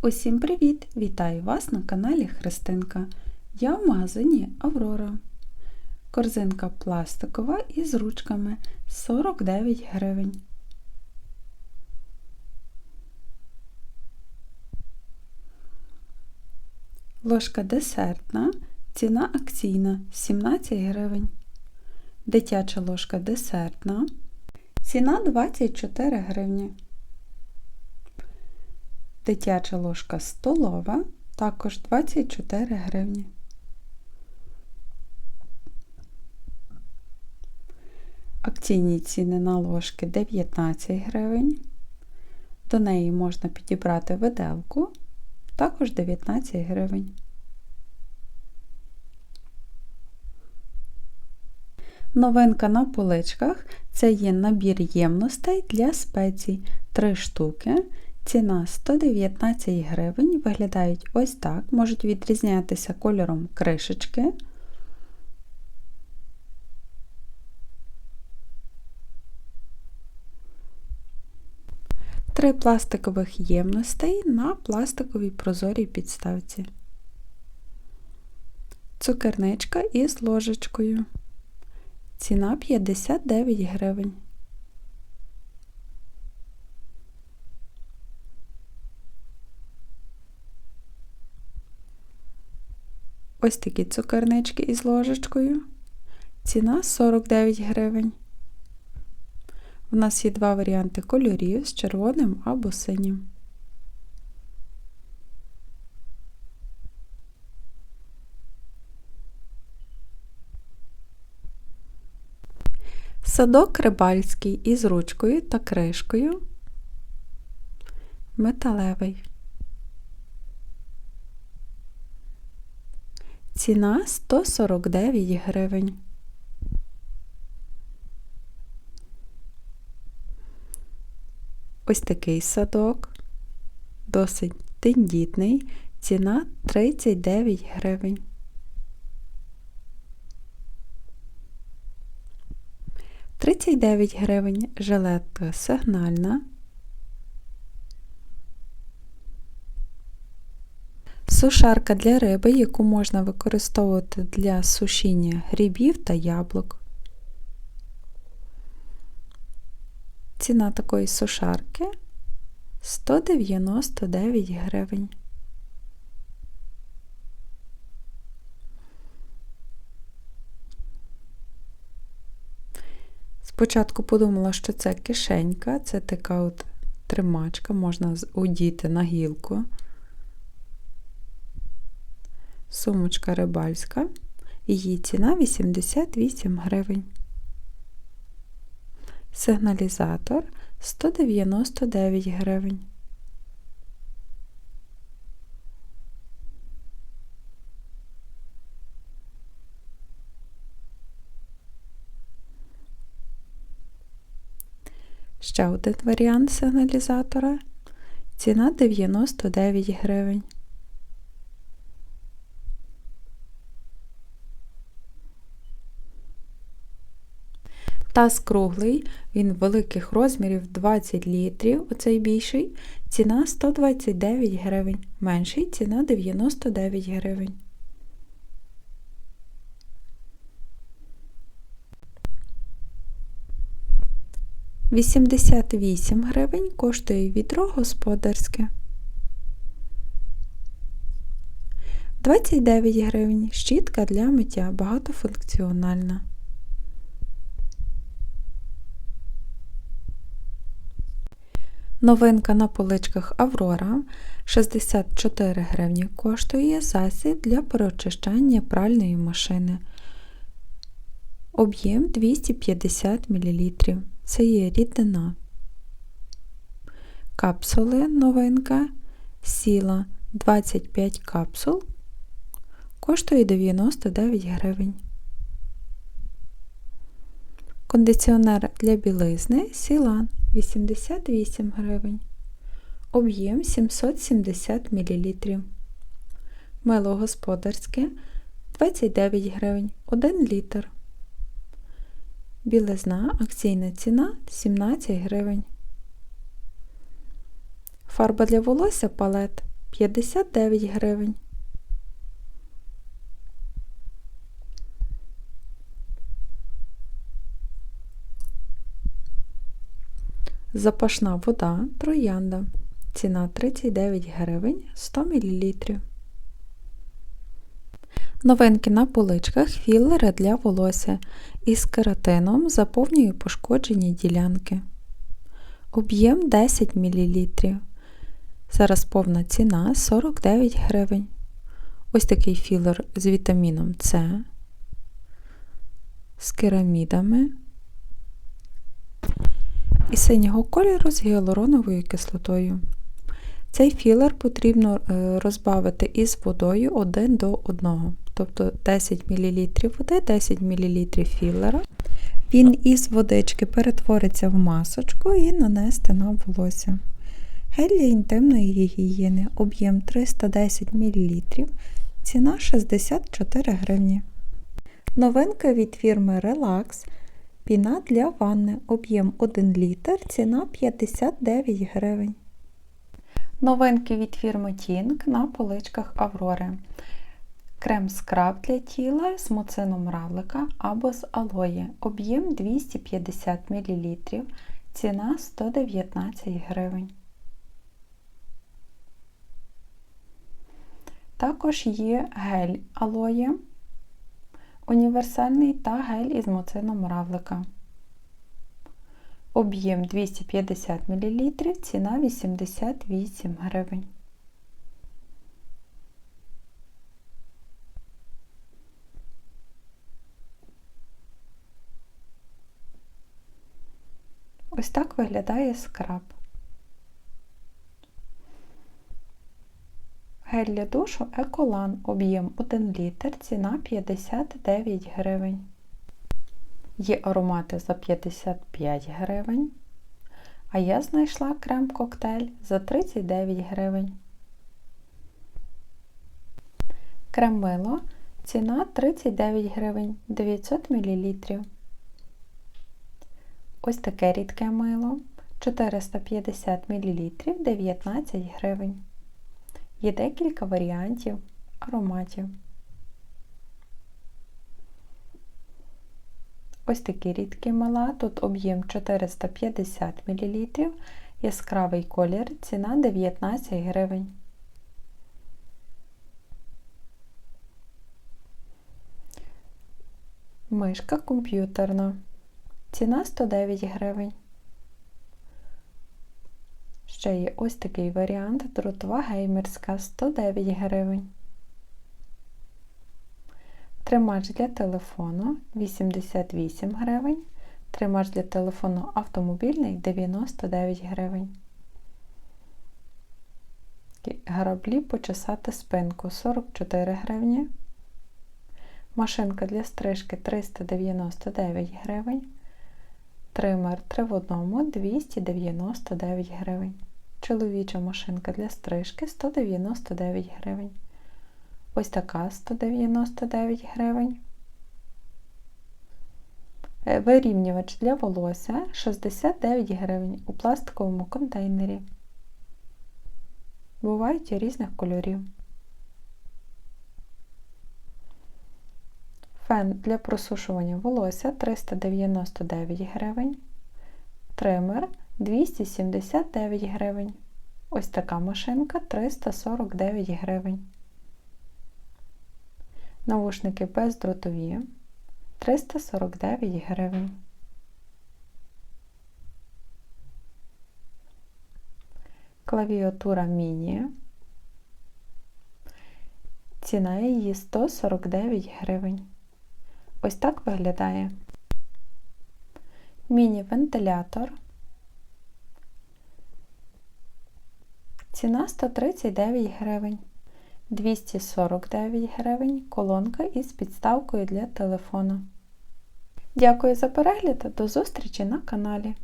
Усім привіт! Вітаю вас на каналі Христинка. Я в магазині Аврора. Корзинка пластикова із ручками 49 гривень. Ложка десертна, ціна акційна 17 гривень. Дитяча ложка десертна. Ціна 24 гривні. Дитяча ложка столова також 24 гривні. Акційні ціни на ложки 19 гривень. До неї можна підібрати виделку, також 19 гривень. Новинка на поличках це є набір ємностей для спецій 3 штуки. Ціна 119 гривень. Виглядають ось так, можуть відрізнятися кольором кришечки. Три пластикових ємностей на пластиковій прозорій підставці. Цукерничка із ложечкою. Ціна 59 гривень. Ось такі цукернички із ложечкою. Ціна 49 гривень. У нас є два варіанти кольорів з червоним або синім. Садок рибальський із ручкою та кришкою. Металевий. Ціна 149 гривень. Ось такий садок, досить тендітний, ціна 39 гривень. Тридцять гривень жилетка сигнальна. Сушарка для риби, яку можна використовувати для сушіння грибів та яблук. Ціна такої сушарки 199 гривень. Спочатку подумала, що це кишенька, це така от тримачка, можна одіти на гілку. Сумочка рибальська. Її ціна 88 гривень. Сигналізатор 199 гривень. Ще один варіант сигналізатора. Ціна 99 гривень. Таз круглий, він великих розмірів 20 літрів, оцей більший, ціна 129 гривень, менший ціна 99 гривень. Вісімдесят вісім гривень коштує відро господарське. 29 гривень щітка для миття багатофункціональна. Новинка на поличках Аврора 64 гривні коштує засіб для переочищання пральної машини. Об'єм 250 мл. Це є рідина. Капсули новинка сіла 25 капсул. Коштує 99 гривень. Кондиціонер для білизни Сілан 88 гривень. Об'єм 770 мл. Мило господарське 29 гривень 1 літр. Білизна акційна ціна 17 гривень. Фарба для волосся палет 59 гривень. Запашна вода троянда. Ціна 39 гривень 100 мл. Новинки на поличках філери для волосся із кератином заповнює пошкоджені ділянки. Об'єм 10 мл. Зараз повна ціна 49 гривень. Ось такий філер з вітаміном С, з керамідами і синього кольору з гіалуроновою кислотою. Цей філер потрібно е, розбавити із водою 1 до 1, тобто 10 мл води, 10 мл філера. Він із водички перетвориться в масочку і нанести на волосся. Гель для інтимної гігієни, об'єм 310 мл, ціна 64 гривні. Новинка від фірми Relax. Піна для ванни, об'єм 1 літр, ціна 59 гривень. Новинки від фірми Tink на поличках Аврори. Крем скраб для тіла з муцином равлика або з алої. Об'єм 250 мл. Ціна 119 гривень. Також є гель алоє, універсальний та гель із муцином равлика. Об'єм 250 мл, ціна 88 гривень. Ось так виглядає скраб. Гель для душу Еколан, об'єм 1 літр, ціна 59 гривень. Є аромати за 55 гривень. А я знайшла крем-коктейль за 39 гривень. Крем мило ціна 39 гривень 900 мл. Ось таке рідке мило 450 мл 19 гривень. Є декілька варіантів ароматів. Ось такі рідкі мила, тут об'єм 450 мл, яскравий колір, ціна 19 гривень. Мишка комп'ютерна. Ціна 109 гривень. Ще є ось такий варіант дротова геймерська 109 гривень. Тримач для телефону 88 гривень. Тримач для телефону автомобільний 99 гривень. Граблі почесати спинку 44 гривні. Машинка для стрижки 399 гривень. Тример 3 в одному 299 гривень. Чоловіча машинка для стрижки 199 гривень. Ось така 199 гривень. Е, вирівнювач для волосся 69 гривень у пластиковому контейнері. Бувають різних кольорів. Фен для просушування волосся 399 гривень. Тример 279 гривень. Ось така машинка 349 гривень. Навушники бездротові 349 гривень. Клавіатура міні. Ціна її 149 гривень. Ось так виглядає. Міні-вентилятор. Ціна 139 гривень. 249 гривень колонка із підставкою для телефона. Дякую за перегляд, до зустрічі на каналі!